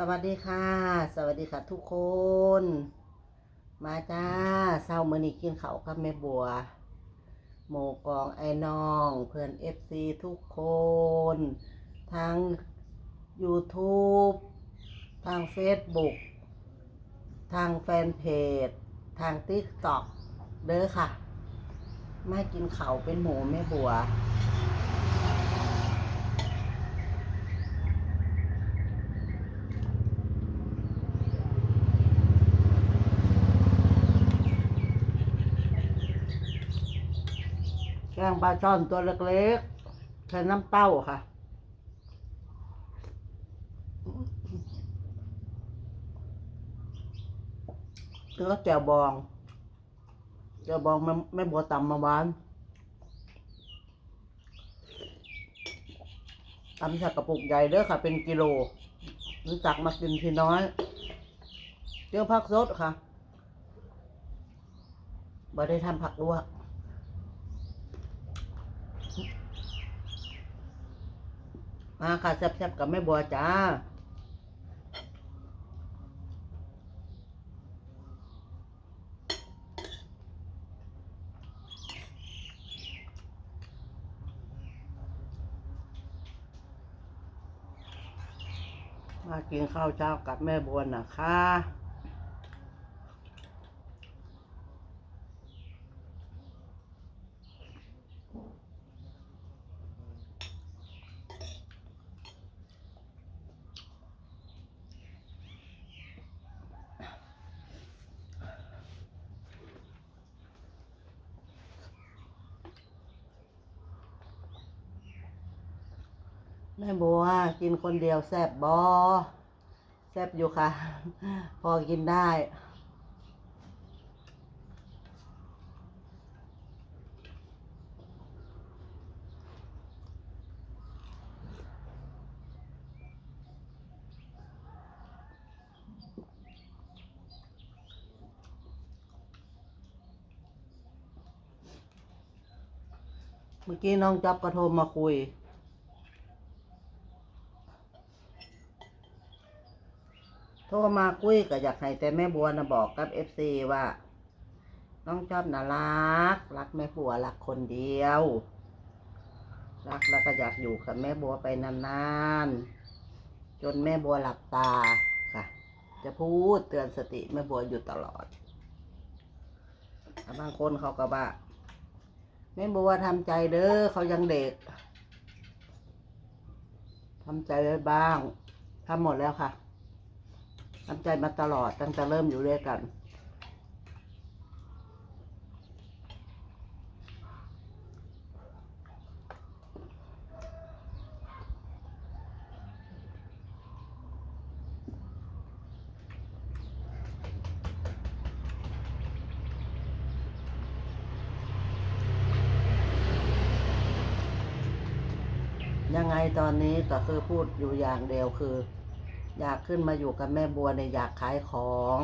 สวัสดีค่ะ สวัสดีค่ะทุกคน มาจ้าเศร้ามือนี้กินเขากับแม่บัว หมูกองไอ้น้อง เพื่อนเอฟซีทุกคนทาง YouTube ทาง Facebook ทางแฟนเพจ ทาง TikTok เด้อค่ะ มากินเขาเป็นหมูแม่บัว แกงปลาช่อนตัวเล็กๆใช้น้ำเต้าค่ะ แล้วก็แจ่วบอง แจ่วบองไม่ไม่บัวต่ำมาหวานตำจากกระปุกใหญ่เด้อค่ะ เป็นกิโลรู้จักมากินทีน้อยเจ้าผักสดค่ะบ่ได้ทำผักลวก มาค่ะแซ่บๆกับแม่บัวจ้ามากินข้าวเช้ากับแม่บัวนะคะ ม่บัวกินคนเดียวแซบบอแซบอยู่ค่ะ พอกินได้เมื่อกี้น้องจ๊อบก็โทรมาคุย โท รมาคุยก็อยากให้แต่แม่บัวนะบอกกับเอฟซีว่า น้องจอบน่ารัก รักแม่บัวรักคนเดียว รักแล้วก็อยากอยู่กับแม่บัวไปนานๆ จนแม่บัวหลับตาค่ะ จะพูดเตือนสติแม่บัวอยู่ตลอด บางคนเขาก็ว่าแม่บัวทำใจเด้อเขายังเด็กทำใจไว้บ้างทำหมดแล้วค่ะ ทำใจมาตลอดตั้งแต่เริ่มอยู่ด้วยกันยังไงตอนนี้ก็คือพูดอยู่อย่างเดียวคือ อยากขึ้นมาอยู่กับแม่บัวเนี่ยอยากขายของ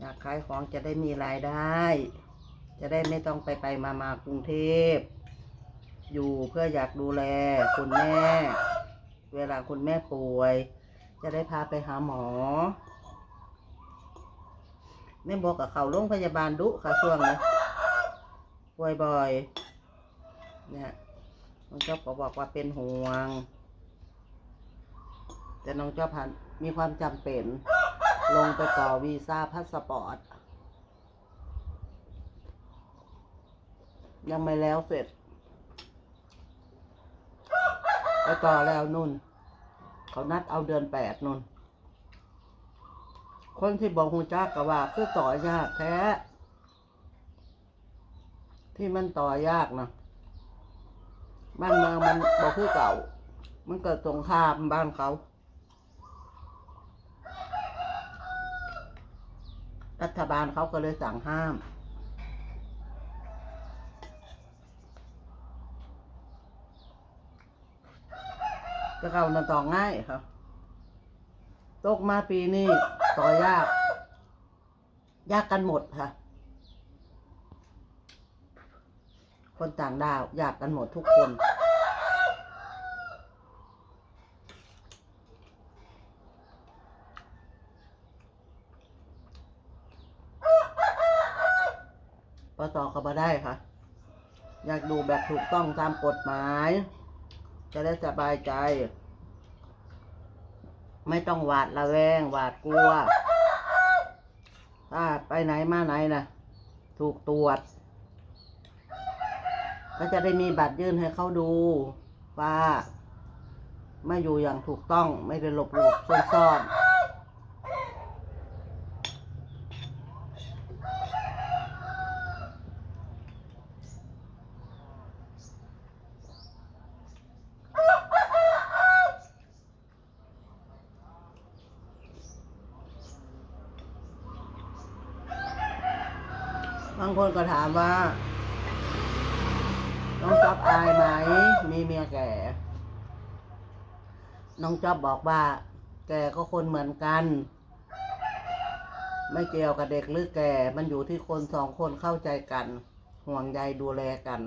อยากขายของจะได้มีรายได้ จะได้ไม่ต้องไปไปมามากรุงเทพ อยู่เพื่ออยากดูแลคุณแม่ เวลาคุณแม่ป่วย จะได้พาไปหาหมอแม่บอกกับเขาโรงพยาบาลดุค่ะช่วงนี้ป่วยบ่อย เนี่ยน้องเจ้าก็บอกว่าเป็นห่วง แต่น้องเจ้าพันมีความจำเป็น ลงไปต่อวีซ่าพาสปอร์ต ยังไม่แล้วเสร็จไปต่อแล้วนุ่น เขานัดเอาเดือนแปดนุ่น คนที่บอกหูจักกะว่าคือต่อยากแท้ ที่มันต่อยากนะบ้านเมืองมันบอกคือเก่า มันเกิดสงครามบ้านเขา รัฐบาลเขาก็เลยสั่งห้าม ก็เขานันต่อง่ายครับ ตกมาปีนี้ต่อยาก ยากกันหมดค่ะ คนต่างดาว ยากกันหมดทุกคน ปต ก็มาได้ค่ะ อยากดูแบบถูกต้องตามกฎหมาย จะได้สบายใจ ไม่ต้องหวาดระแวง หวาดกลัว ถ้าไปไหนมาไหนนะถูกตรวจ ก็จะได้มีบัตรยื่นให้เขาดูว่าไม่อยู่อย่างถูกต้องไม่ได้หลบหลบซ่อนซ่อน บางคนก็ถามว่า น้องจ๊อบอายไหม มีเมียแก่ น้องจ๊อบบอกว่า แกก็คนเหมือนกัน ไม่เกี่ยวกับเด็กหรือแก่ มันอยู่ที่คนสองคนเข้าใจกัน ห่วงใยดูแลกัน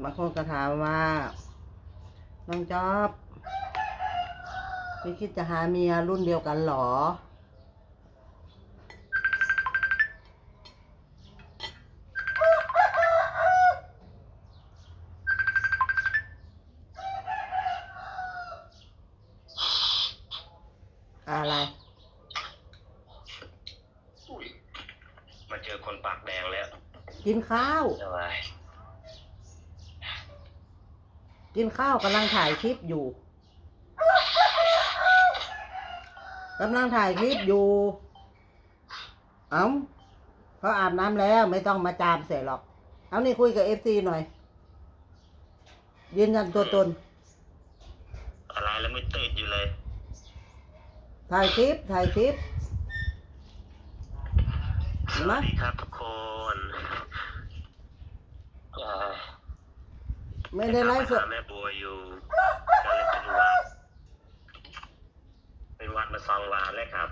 บาง คนก็ถามว่า น้องจ๊อบพี่คิดจะหาเมียรุ่นเดียวกันเหรอ อะไรอุ้ยมาเจอคนปากแดงแล้ว กินข้าว สบาย กินข้าวกำลังถ่ายคลิปอยู่กำลังถ่ายคลิปอยู่ เอ้าเขาอาบน้ำแล้วไม่ต้องมาจามเสียหรอก เอานี่คุยกับเอฟซีหน่อย ยืนยันตัวตน อะไรแล้วไม่ตื่นอยู่เลย ถ่ายคลิป ถ่ายคลิปสเห็นไหมวัสดีครับทุกคนเอ่อ ไม่ได้ไลฟ์สดหาแม่บัวอยู่ก็เลยเป็นหวัดเป็นหวัดมาสองวันแล้วครับ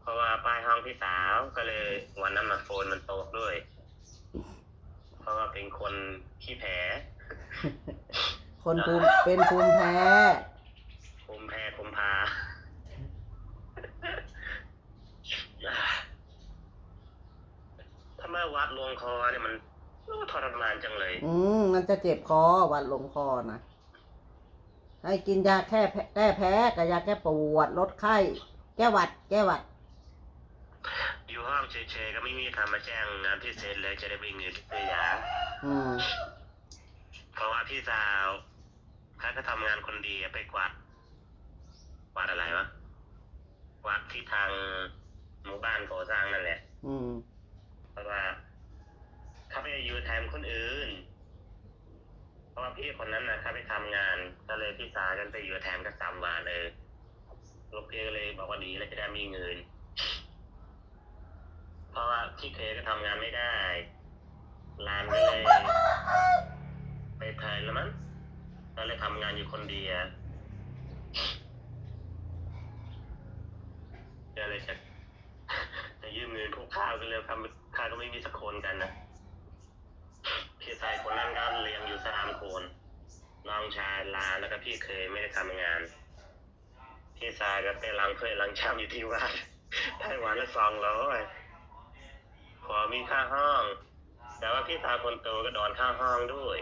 เพราะว่าป้ายห้องพี่สาวก็เลยวันนั้นมาโฟนมันตกด้วย เพราะว่าเป็นคนขี้แผลคนภูมิเป็นภูมิแพ้ คุมแพ้คุมพา ถ้ามาวั ดลวงคอเนี่ยมันโอ้ทรมานจังเลย อืมมันจะเจ็บคอหวัดลงคอนะให้กินยาแค่แพ้แก้แพ้กับยาแก้ปวดลดไข้แก้หวัด แก้หวัด อยู่ห้องเฉยๆก็ไม่มีใครมาแจ้งงานพิเศษเลยจะได้วิ่งเงินซื้อยาอืมเพราะว่าพี่สาวเขาก็ทำงานคนดีอะไปกวาดกวาดอะไรวะกวาดที่ทางหมู่บ้านก่อสร้างนั่นแหละ อืม เพราะว่าเขาไป อยู่แทนคนอื่น เพราะว่าพี่คนนั้นนะเขาไปทำงาน ก็เลยพี่สากันไปอยู่แทนก็สามวันเออลูกพี่ก็เลยบอกว่าดีแล้วจะได้มีเงิน เพราะว่าพี่เคยก็ทำงานไม่ได้ร้านก็เลยไปไทยแล้วมั้งก็เลยทำงานอยู่คนเดียวก็เลยจะจะยืมเงินพวกข้าวกันเลยครับข้าก็ไม่มีสักคนกันนะพี่ชายคนนั้นก็เลี้ยงอยู่สามคนน้อง ชายลาแล้วก็พี่เคยไม่ได้ทำงาน พี่ชายก็ไปล้างถ้วยล้างชามอยู่ที่วัดได้วันละสองร้อยขอมีค่าห้อง แต่ว่าพี่สาวคนโตก็ดอนค่าห้องด้วย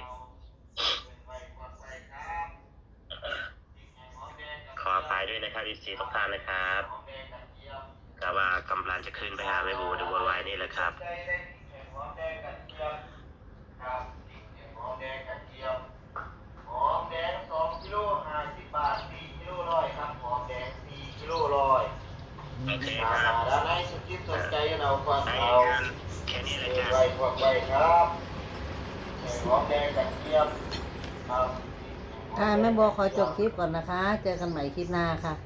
ขออภัยด้วยนะครับอีสีทุกท่านนะครับแต่ว่ากำลังจะขึ้นไปหาแม่บูดูไว้นี่แหละครับหอมแดงสอง กิโลห้าสิบบาทสี่กิโลร้อยครับหอมแดงสี่กิโลร้อยโอเคอ่าครับด้านในสุดที่สนใจเราควรได้เอากันแค่นี้เลยเอจ้ะไว้พวกไว้ครับใส่หอมแดงกระเทียมครับค่ะแม่บัวขอจบคลิปก่อนนะคะ เจอกันใหม่คลิปหน้าค่ะ